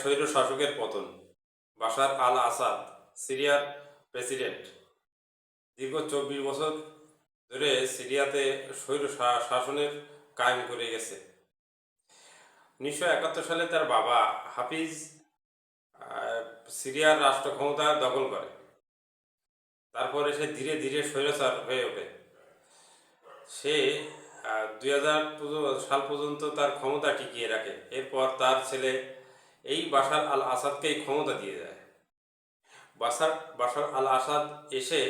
স্বৈর শাসকের পতন। বাশার আল আসাদ, সিরিয়ার প্রেসিডেন্ট। দীর্ঘ চব্বিশ বছর ধরে সিরিয়াতে স্বৈর শাসনের কায়েম করে গেছে। উনিশশো একাত্তর সালে তার বাবা হাফিজ সিরিয়ার রাষ্ট্র ক্ষমতা দখল করে। তারপরে সে ধীরে ধীরে স্বৈরাচার হয়ে ওঠে। সে দুই হাজার সাল পর্যন্ত তার ক্ষমতা টিকিয়ে রাখে। এরপর তার ছেলে এই বাশার আল আসাদকেই ক্ষমতা দিয়ে দেয়। বাসার বাশার আল আসাদ এসে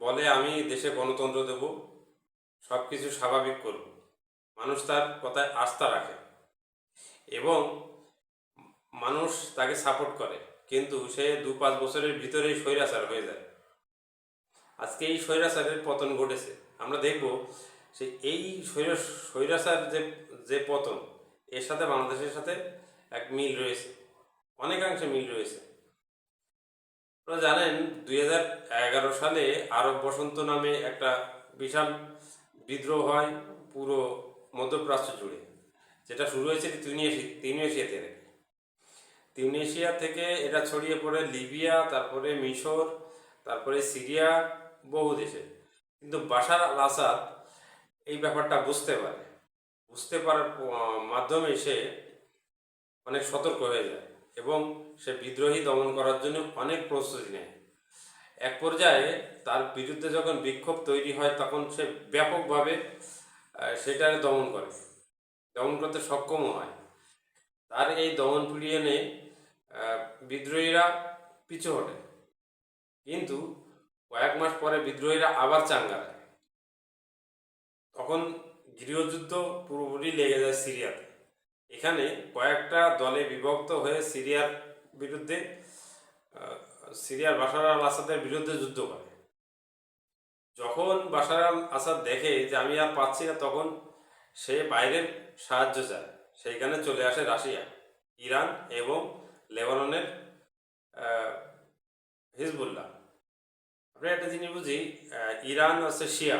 বলে, আমি দেশে গণতন্ত্র দেব সব কিছু স্বাভাবিক করব। মানুষ তার কথায় আস্থা রাখে এবং মানুষ তাকে সাপোর্ট করে। কিন্তু সে দু পাঁচ বছরের ভিতরেই স্বৈরাচার হয়ে যায়। আজকে এই স্বৈরাচারের পতন ঘটেছে। আমরা দেখব সে, এই স্বৈর, স্বৈরাচার যে যে পতন, এর সাথে বাংলাদেশের সাথে এক মিল রয়েছে। অনেকাংশে মিল রয়েছে। আপনারা জানেন, দুই সালে আরব বসন্ত নামে একটা বিশাল বিদ্রোহ হয় পুরো মধ্যপ্রাচ্য জুড়ে। যেটা শুরু হয়েছে তিউনিয়াসি তিউনিয়াসিয়া থেকে তিউনিশিয়া থেকে এটা ছড়িয়ে পড়ে লিবিয়া, তারপরে মিশর, তারপরে সিরিয়া, বহু দেশে। কিন্তু বাশার আল আসাদ এই ব্যাপারটা বুঝতে পারে। বুঝতে পারার মাধ্যমে সে অনেক সতর্ক হয়ে যায় এবং সে বিদ্রোহী দমন করার জন্য অনেক প্রস্তুতি নেয়। এক পর্যায়ে তার বিরুদ্ধে যখন বিক্ষোভ তৈরি হয় তখন সে ব্যাপকভাবে সেটার দমন করে দমন করতে সক্ষমও হয়। তার এই দমন পিড়িয়নে আহ, বিদ্রোহীরা পিছু হটে। কিন্তু কয়েক মাস পরে বিদ্রোহীরা আবার চাঙ্গা তখন গৃহযুদ্ধ পুরোপুরি লেগে যায় সিরিয়াতে। এখানে কয়েকটা দলে বিভক্ত হয়ে সিরিয়ার বিরুদ্ধে সিরিয়ার বাশার আল আসাদের বিরুদ্ধে যুদ্ধ করে। যখন বাশার আল আসাদ দেখে যে আমি আর পাচ্ছি না, তখন সে বাইরের সাহায্য চায়। সেইখানে চলে আসে রাশিয়া, ইরান এবং লেবাননের হিজবুল্লাহ। আমরা একটা জিনিস বুঝি ইরান হচ্ছে শিয়া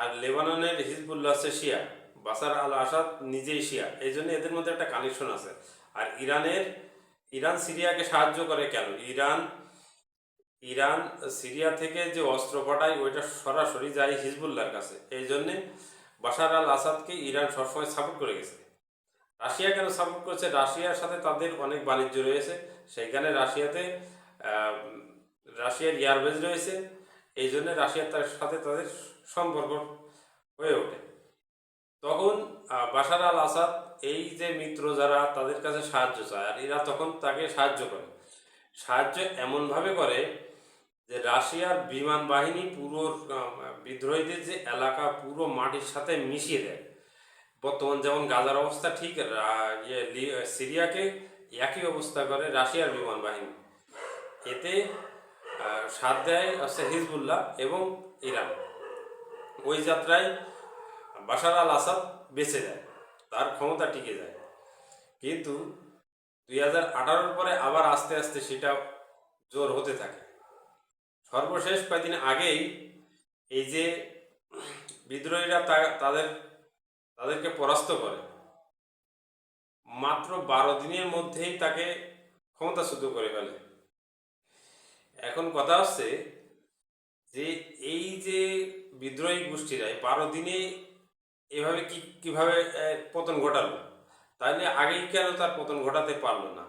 আর লেবাননের হিজবুল্লাহ হচ্ছে শিয়া। বাসার আল আসাদ নিজেই শিয়া। এই জন্য এদের মধ্যে একটা কানেকশন আছে। আর ইরানের, ইরান সিরিয়াকে সাহায্য করে কেন? ইরান ইরান সিরিয়া থেকে যে অস্ত্র পাঠায়, ওইটা সরাসরি যায় হিজবুল্লাহর কাছে। এই জন্যে বাশার আল আসাদকে ইরান সবসময় সাপোর্ট করে গেছে। রাশিয়া কেন সাপোর্ট করছে? রাশিয়ার সাথে তাদের অনেক বাণিজ্য রয়েছে। সেইখানে রাশিয়াতে রাশিয়ার এয়ারবেজ রয়েছে। এই জন্য রাশিয়ার তার সাথে তাদের সম্পর্ক হয়ে ওঠে। তখন বাশার আল আসাদ এই যে মিত্র যারা তাদের কাছে সাহায্য চায়, আর এরা তখন তাকে সাহায্য করে। সাহায্য এমনভাবে করে যে রাশিয়ার বিমান বাহিনী পুরো বিদ্রোহীদের যে এলাকা পুরো মাটির সাথে মিশিয়ে দেয়। বর্তমান যেমন গাজার অবস্থা ঠিক ইয়ে সিরিয়াকে একই অবস্থা করে রাশিয়ার বিমান বাহিনী। এতে সাথ দেয় হচ্ছে হিজবুল্লাহ এবং ইরান। ওই যাত্রায় বাশার আল আসাদ বেঁচে যায়, তার ক্ষমতা টিকে যায়। কিন্তু দুই হাজার আঠারোর পরে আবার আস্তে আস্তে সেটা জোর হতে থাকে। সর্বশেষ কয়েকদিন আগেই এই যে বিদ্রোহীরা তাদের, তাদেরকে পরাস্ত করে, মাত্র বারো দিনের মধ্যেই তাকে ক্ষমতা ক্ষমতাচ্যুত করে ফেলে। এখন কথা হচ্ছে যে এই যে বিদ্রোহী গোষ্ঠীরা বারো দিনে এভাবে কি, কীভাবে পতন ঘটালো? তাহলে আগেই কেন তার পতন ঘটাতে পারল না?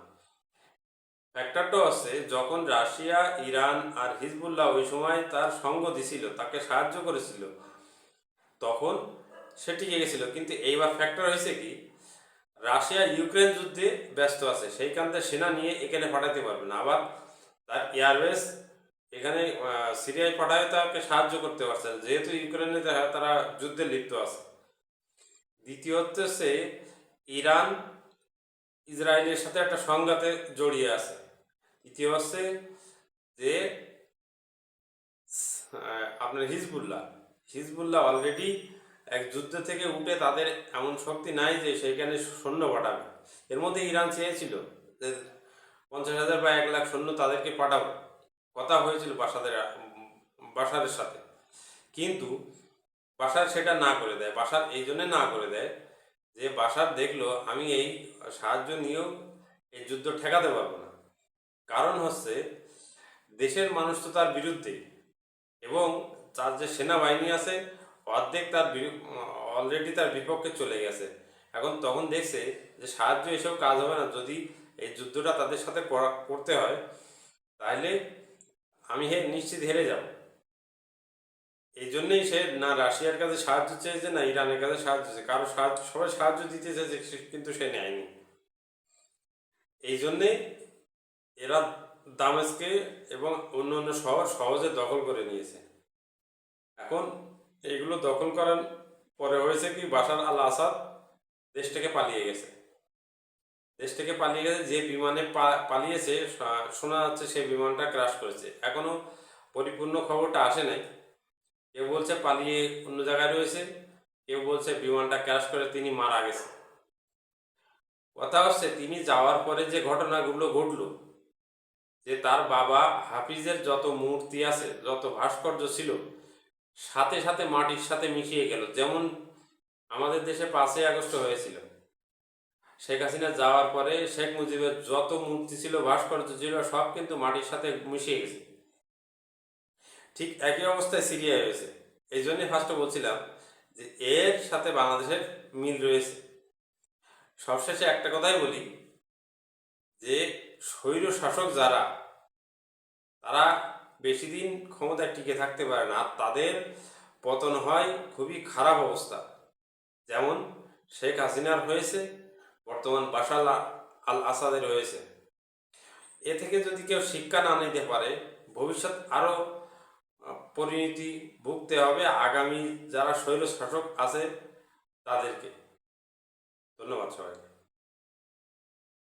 ফ্যাক্টরটা হচ্ছে যখন রাশিয়া, ইরান আর হিজবুল্লাহ ওই সময় তার সঙ্গ দিছিল, তাকে সাহায্য করেছিল, তখন সে টিকে গেছিল। কিন্তু এইবার ফ্যাক্টর হয়েছে কি, রাশিয়া ইউক্রেন যুদ্ধে ব্যস্ত আছে, সেইখান থেকে সেনা নিয়ে এখানে পাঠাতে পারবে না। আবার তার এয়ারবেস এখানে সিরিয়ায় পাঠায় তাকে সাহায্য করতে পারছে যেহেতু ইউক্রেনে তারা যুদ্ধে লিপ্ত আছে। দ্বিতীয় হচ্ছে ইরান ইসরায়েলের সাথে একটা সংঘাতে জড়িয়ে আছে। তৃতীয় হচ্ছে যে আপনার হিজবুল্লাহ। হিজবুল্লাহ অলরেডি এক যুদ্ধ থেকে উঠে তাদের এমন শক্তি নাই যে সেইখানে সৈন্য পাঠাবে। এর মধ্যে ইরান চেয়েছিল যে পঞ্চাশ হাজার বা এক লাখ সৈন্য তাদেরকে পাঠাবো কথা হয়েছিল বাসাদের বাসারের সাথে। কিন্তু বাসার সেটা না করে দেয়, বাসার এই জন্যে না করে দেয় যে বাসার দেখল আমি এই সাহায্য নিয়েও এই যুদ্ধ ঠেকাতে পারব না। কারণ হচ্ছে দেশের মানুষ তো তার বিরুদ্ধে এবং তার যে সেনাবাহিনী আছে অর্ধেক তার অলরেডি তার বিপক্ষে চলে গেছে। এখন তখন দেখছে যে সাহায্য এসব কাজ হবে না, যদি এই যুদ্ধটা তাদের সাথে করা- করতে হয় তাহলে আমি হে নিশ্চিত হেরে যাব। এই জন্যই সে না রাশিয়ার কাছে সাহায্য চেয়েছে, না ইরানের কাছে সাহায্য চেয়েছে। কারও সাহায্য, সবাই সাহায্য দিতে চেয়েছে, সে- কিন্তু সে নেয়নি। এই জন্যে এরা দামেস্কে এবং অন্য অন্য শহর সহজে দখল করে নিয়েছে। এখন এইগুলো দখল করার পরে হয়েছে কি বাশার আল আসাদ দেশ থেকে পালিয়ে গেছে। দেশ থেকে পালিয়ে গেছে, যে বিমানে পালিয়েছে শোনা যাচ্ছে সেই বিমানটা ক্রাশ করেছে। এখনও পরিপূর্ণ খবরটা আসে নাই। কেউ বলছে পালিয়ে অন্য জায়গায় রয়েছে, কেউ বলছে বিমানটা ক্র্যাশ করে তিনি মারা গেছে কথা হচ্ছে তিনি যাওয়ার পরে যে ঘটনাগুলো ঘটলো, যে তার বাবা হাফিজের যত মূর্তি আছে, যত ভাস্কর্য ছিল, সাথে সাথে মাটির সাথে মিশিয়ে গেল। যেমন আমাদের দেশে পাঁচই আগস্ট হয়েছিল, শেখ হাসিনা যাওয়ার পরে শেখ মুজিবের যত মূর্তি ছিল, ভাস্কর্য ছিল, সব কিন্তু মাটির সাথে মিশিয়ে গেছে। ঠিক একই অবস্থায় সিরিয়া হয়েছে এই জন্যই ফার্স্টে বলছিলাম যে, এর সাথে বাংলাদেশের মিল রয়েছে। সবশেষে একটা কথাই বলি যে, স্বৈর শাসক যারা, তারা বেশি দিন ক্ষমতায় টিকে থাকতে পারে না। আর তাদের পতন হয় খুবই খারাপ অবস্থা। যেমন শেখ হাসিনার হয়েছে, বর্তমান বাশাল আল আসাদের হয়েছে। এ থেকে যদি কেউ শিক্ষা না নিতে পারে, ভবিষ্যৎ আরও পরিণতি ভুগতে হবে। আগামী যারা শৈল শাসক আছে তাদেরকে। ধন্যবাদ সবাইকে।